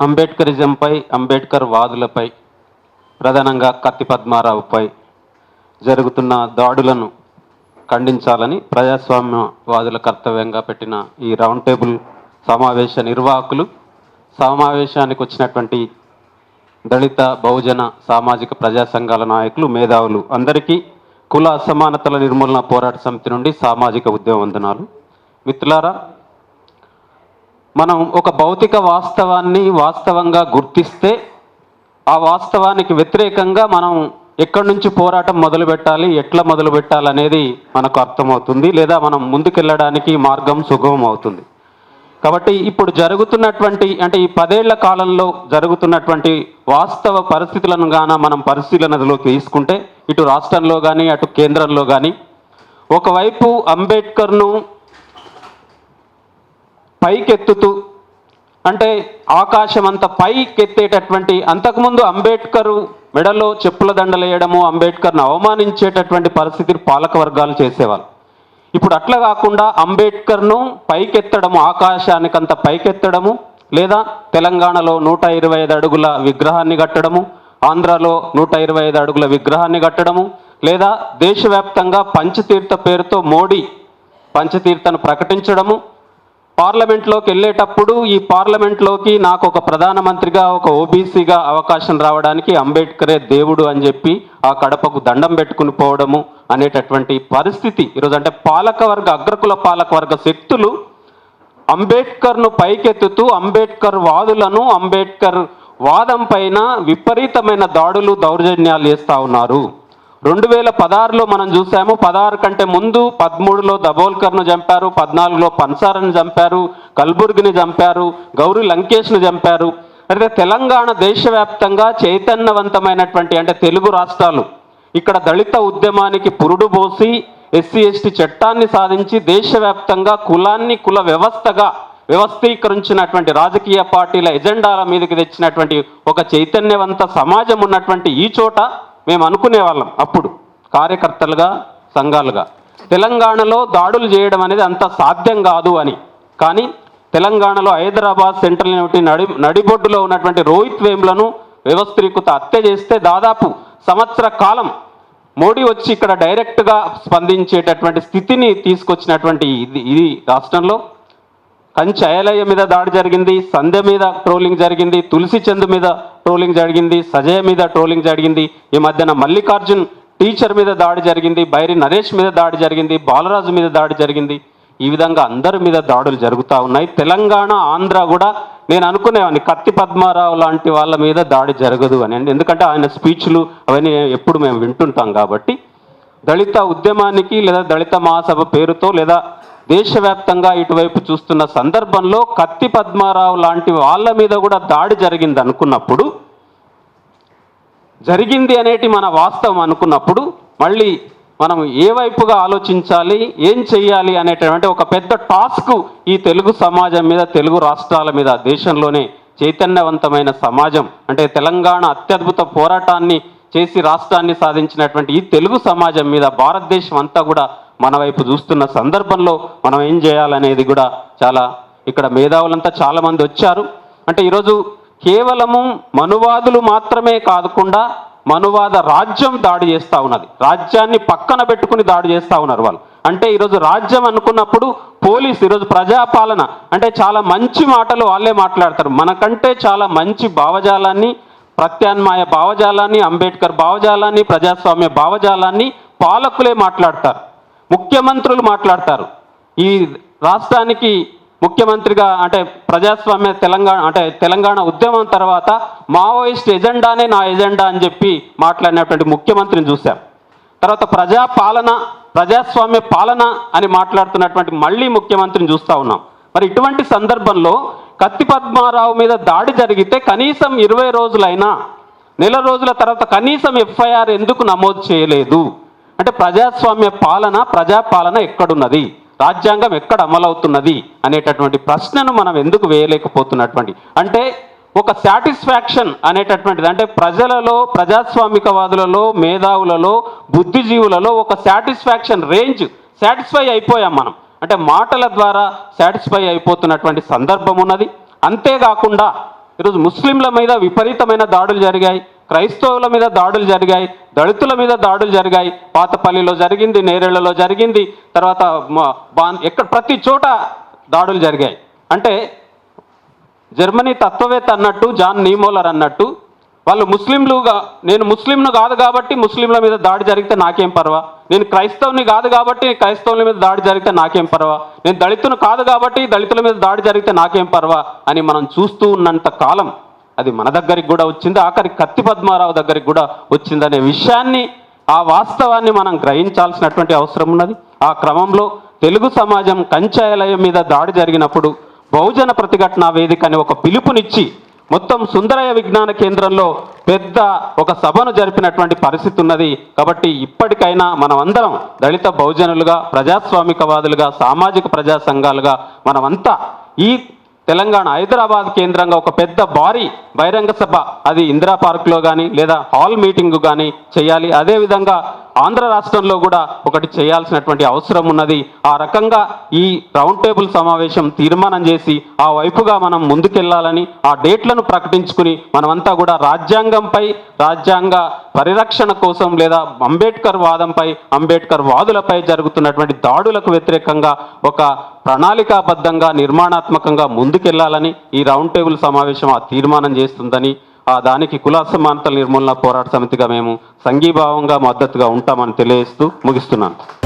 అంబేద్కరిజంపై అంబేద్కర్ వాదులపై ప్రధానంగా కత్తి పద్మారావుపై జరుగుతున్న దాడులను ఖండించాలని ప్రజాస్వామ్యవాదుల కర్తవ్యంగా పెట్టిన ఈ రౌండ్ టేబుల్ సమావేశ నిర్వాహకులు సమావేశానికి వచ్చినటువంటి దళిత బహుజన సామాజిక ప్రజా సంఘాల నాయకులు మేధావులు అందరికీ కుల అసమానతల నిర్మూలన పోరాట సమితి నుండి సామాజిక ఉద్యమ వందనాలు. మిత్రులారా మనం ఒక భౌతిక వాస్తవాన్ని వాస్తవంగా గుర్తిస్తే ఆ వాస్తవానికి వ్యతిరేకంగా మనం ఎక్కడి నుంచి పోరాటం మొదలు పెట్టాలి ఎట్లా మొదలు పెట్టాలనేది మనకు అర్థమవుతుంది లేదా మనం ముందుకెళ్ళడానికి మార్గం సుగమం అవుతుంది. కాబట్టి ఇప్పుడు జరుగుతున్నటువంటి అంటే ఈ పదేళ్ళ కాలంలో జరుగుతున్నటువంటి వాస్తవ పరిస్థితులను గాన మనం పరిశీలనలోకి తీసుకుంటే ఇటు రాష్ట్రంలో కానీ అటు కేంద్రంలో కానీ ఒకవైపు అంబేద్కర్ను పైకెత్తుతూ అంటే ఆకాశం అంత పైకెత్తేటటువంటి అంతకుముందు అంబేద్కర్ మెడలో చెప్పుల దండలు వేయడము అంబేద్కర్ను అవమానించేటటువంటి పరిస్థితిని పాలక వర్గాలు చేసేవాళ్ళు. ఇప్పుడు అట్లా కాకుండా అంబేద్కర్ను పైకెత్తడము ఆకాశానికంత పైకెత్తడము లేదా తెలంగాణలో నూట ఇరవై ఐదు అడుగుల విగ్రహాన్ని కట్టడము ఆంధ్రాలో నూట ఇరవై ఐదు అడుగుల విగ్రహాన్ని కట్టడము లేదా దేశవ్యాప్తంగా పంచతీర్థ పేరుతో మోడీ పంచతీర్థను ప్రకటించడము పార్లమెంట్లోకి వెళ్ళేటప్పుడు ఈ పార్లమెంట్లోకి నాకు ఒక ప్రధానమంత్రిగా ఒక ఓబీసీగా అవకాశం రావడానికి అంబేద్కరే దేవుడు అని చెప్పి ఆ కడపకు దండం పెట్టుకుని పోవడము అనేటటువంటి పరిస్థితి. ఈరోజు అంటే పాలకవర్గ అగ్రకుల పాలకవర్గ శక్తులు అంబేద్కర్ను పైకెత్తుతూ అంబేద్కర్ వాదులను అంబేద్కర్ వాదం పైన విపరీతమైన దాడులు దౌర్జన్యాలు చేస్తూ ఉన్నారు. రెండు వేల పదహారులో మనం చూసాము పదహారు కంటే ముందు పదమూడులో దబోల్కర్ను చంపారు పద్నాలుగులో పన్సారని చంపారు కల్బుర్గిని చంపారు గౌరీ లంకేష్ను చంపారు. అయితే తెలంగాణ దేశవ్యాప్తంగా చైతన్యవంతమైనటువంటి అంటే తెలుగు రాష్ట్రాలు ఇక్కడ దళిత ఉద్యమానికి పురుడు పోసి ఎస్సీ ఎస్టీ చట్టాన్ని సాధించి దేశవ్యాప్తంగా కులాన్ని కుల వ్యవస్థగా వ్యవస్థీకరించినటువంటి రాజకీయ పార్టీల ఎజెండాల మీదకి తెచ్చినటువంటి ఒక చైతన్యవంత సమాజం ఉన్నటువంటి ఈ చోట మేము అనుకునే వాళ్ళం అప్పుడు కార్యకర్తలుగా సంఘాలుగా. తెలంగాణలో దాడులు చేయడం అనేది అంత సాధ్యం కాదు అని. కానీ తెలంగాణలో హైదరాబాద్ సెంట్రల్ యూనివర్సిటీ నడి నడిబొడ్డులో ఉన్నటువంటి రోహిత్ వేమ్లను వ్యవస్థీకృత హత్య చేస్తే దాదాపు సంవత్సర కాలం మోడీ వచ్చి ఇక్కడ డైరెక్ట్గా స్పందించేటటువంటి స్థితిని తీసుకొచ్చినటువంటి ఇది ఇది రాష్ట్రంలో. కంచి అయలయ్య మీద దాడి జరిగింది సంధ్య మీద ట్రోలింగ్ జరిగింది తులసి చంద్ మీద ట్రోలింగ్ జరిగింది సజయ మీద ట్రోలింగ్ జరిగింది. ఈ మధ్యన మల్లికార్జున్ టీచర్ మీద దాడి జరిగింది బైరి నరేష్ మీద దాడి జరిగింది బాలరాజు మీద దాడి జరిగింది. ఈ విధంగా అందరి మీద దాడులు జరుగుతూ ఉన్నాయి. తెలంగాణ ఆంధ్ర కూడా నేను అనుకునేవాడిని కత్తి పద్మారావు లాంటి వాళ్ళ మీద దాడి జరగదు అని. ఎందుకంటే ఆయన స్పీచ్లు అవన్నీ ఎప్పుడు మేము వింటుంటాం కాబట్టి. దళిత ఉద్యమానికి లేదా దళిత మహాసభ పేరుతో లేదా దేశవ్యాప్తంగా ఇటువైపు చూస్తున్న సందర్భంలో కత్తి పద్మారావు లాంటి వాళ్ళ మీద కూడా దాడి జరిగింది అనుకున్నప్పుడు జరిగింది అనేటి మన వాస్తవం అనుకున్నప్పుడు మళ్ళీ మనం ఏ వైపుగా ఆలోచించాలి ఏం చెయ్యాలి అనేటటువంటి ఒక పెద్ద టాస్క్ ఈ తెలుగు సమాజం మీద తెలుగు రాష్ట్రాల మీద దేశంలోనే చైతన్యవంతమైన సమాజం అంటే తెలంగాణ అత్యద్భుత పోరాటాన్ని చేసి రాష్ట్రాన్ని సాధించినటువంటి ఈ తెలుగు సమాజం మీద భారతదేశం అంతా కూడా మన వైపు చూస్తున్న సందర్భంలో మనం ఏం చేయాలనేది కూడా చాలా ఇక్కడ మేధావులంతా చాలామంది వచ్చారు. అంటే ఈరోజు కేవలము మనువాదులు మాత్రమే కాకుండా మనువాద రాజ్యం దాడి చేస్తూ ఉన్నది. రాజ్యాన్ని పక్కన పెట్టుకుని దాడి చేస్తూ ఉన్నారు వాళ్ళు. అంటే ఈరోజు రాజ్యం అనుకున్నప్పుడు పోలీస్ ఈరోజు ప్రజాపాలన అంటే చాలా మంచి మాటలు వాళ్ళే మాట్లాడతారు. మనకంటే చాలా మంచి భావజాలాన్ని ప్రత్యామ్నాయ భావజాలాన్ని అంబేద్కర్ భావజాలాన్ని ప్రజాస్వామ్య భావజాలాన్ని పాలకులే మాట్లాడతారు. ముఖ్యమంత్రులు మాట్లాడతారు. ఈ రాష్ట్రానికి ముఖ్యమంత్రిగా అంటే ప్రజాస్వామ్య తెలంగాణ అంటే తెలంగాణ ఉద్యమం తర్వాత మావోయిస్ట్ ఎజెండానే నా ఎజెండా అని చెప్పి మాట్లాడినటువంటి ముఖ్యమంత్రిని చూశాం. తర్వాత ప్రజా పాలన ప్రజాస్వామ్య పాలన అని మాట్లాడుతున్నటువంటి మళ్ళీ ముఖ్యమంత్రిని చూస్తూ ఉన్నాం. మరి ఇటువంటి సందర్భంలో కత్తి పద్మారావు మీద దాడి జరిగితే కనీసం ఇరవై రోజులైనా నెల రోజుల తర్వాత కనీసం ఎఫ్ఐఆర్ ఎందుకు నమోదు చేయలేదు? అంటే ప్రజాస్వామ్య పాలన ప్రజాపాలన ఎక్కడున్నది? రాజ్యాంగం ఎక్కడ అమలవుతున్నది? అనేటటువంటి ప్రశ్నను మనం ఎందుకు వేయలేకపోతున్నటువంటి? అంటే ఒక సాటిస్ఫాక్షన్ అనేటటువంటిది అంటే ప్రజలలో ప్రజాస్వామికవాదులలో మేధావులలో బుద్ధిజీవులలో ఒక సాటిస్ఫాక్షన్ రేంజ్ సాటిస్ఫై అయిపోయాం మనం. అంటే మాటల ద్వారా సాటిస్ఫై అయిపోతున్నటువంటి సందర్భం ఉన్నది. అంతేకాకుండా ఈరోజు ముస్లింల మీద విపరీతమైన దాడులు జరిగాయి. క్రైస్తవుల మీద దాడులు జరిగాయి దళితుల మీద దాడులు జరిగాయి. పాతపల్లిలో జరిగింది నేరేళ్ళలో జరిగింది. తర్వాత బాన్ ఎక్కడ ప్రతి చోట దాడులు జరిగాయి. అంటే జర్మనీ తత్వవేత్త అన్నట్టు జాన్ నీమోలర్ అన్నట్టు వాళ్ళు ముస్లింలుగా నేను ముస్లింను కాదు కాబట్టి ముస్లింల మీద దాడి జరిగితే నాకేం పర్వా? నేను క్రైస్తవుని కాదు కాబట్టి క్రైస్తవుల మీద దాడి జరిగితే నాకేం పర్వా? నేను దళితును కాదు కాబట్టి దళితుల మీద దాడి జరిగితే నాకేం పర్వా? అని మనం చూస్తూ ఉన్నంత కాలం అది మన దగ్గరికి కూడా వచ్చింది ఆఖరి కత్తి పద్మారావు దగ్గరికి కూడా వచ్చిందనే విషయాన్ని ఆ వాస్తవాన్ని మనం గ్రహించాల్సినటువంటి అవసరం ఉన్నది. ఆ క్రమంలో తెలుగు సమాజం కంచాయలయం మీద దాడి జరిగినప్పుడు బహుజన ప్రతిఘటన వేదిక అని ఒక పిలుపునిచ్చి మొత్తం సుందరయ్య విజ్ఞాన కేంద్రంలో పెద్ద ఒక సభను జరిపినటువంటి పరిస్థితి ఉన్నది. కాబట్టి ఇప్పటికైనా మనమందరం దళిత బహుజనులుగా ప్రజాస్వామికవాదులుగా సామాజిక ప్రజా సంఘాలుగా మనమంతా ఈ తెలంగాణ హైదరాబాద్ కేంద్రంగా ఒక పెద్ద భారీ బహిరంగ సభ అది ఇందిరా పార్క్లో కానీ లేదా హాల్ మీటింగ్ కానీ చేయాలి. అదేవిధంగా ఆంధ్ర రాష్ట్రంలో కూడా ఒకటి చేయాల్సినటువంటి అవసరం ఉన్నది. ఆ రకంగా ఈ రౌండ్ టేబుల్ సమావేశం తీర్మానం చేసి ఆ వైపుగా మనం ముందుకెళ్ళాలని ఆ డేట్లను ప్రకటించుకుని మనమంతా కూడా రాజ్యాంగంపై రాజ్యాంగ పరిరక్షణ కోసం లేదా అంబేద్కర్ వాదంపై అంబేద్కర్ వాదులపై జరుగుతున్నటువంటి దాడులకు వ్యతిరేకంగా ఒక ప్రణాళికాబద్ధంగా నిర్మాణాత్మకంగా ముందుకెళ్ళాలని ఈ రౌండ్ టేబుల్ సమావేశం ఆ తీర్మానం చేస్తుందని ఆ దానికి కుల అసమానతల నిర్మూలన పోరాట సమితిగా మేము సంఘీభావంగా మద్దతుగా ఉంటామని తెలియజేస్తూ ముగిస్తున్నాను.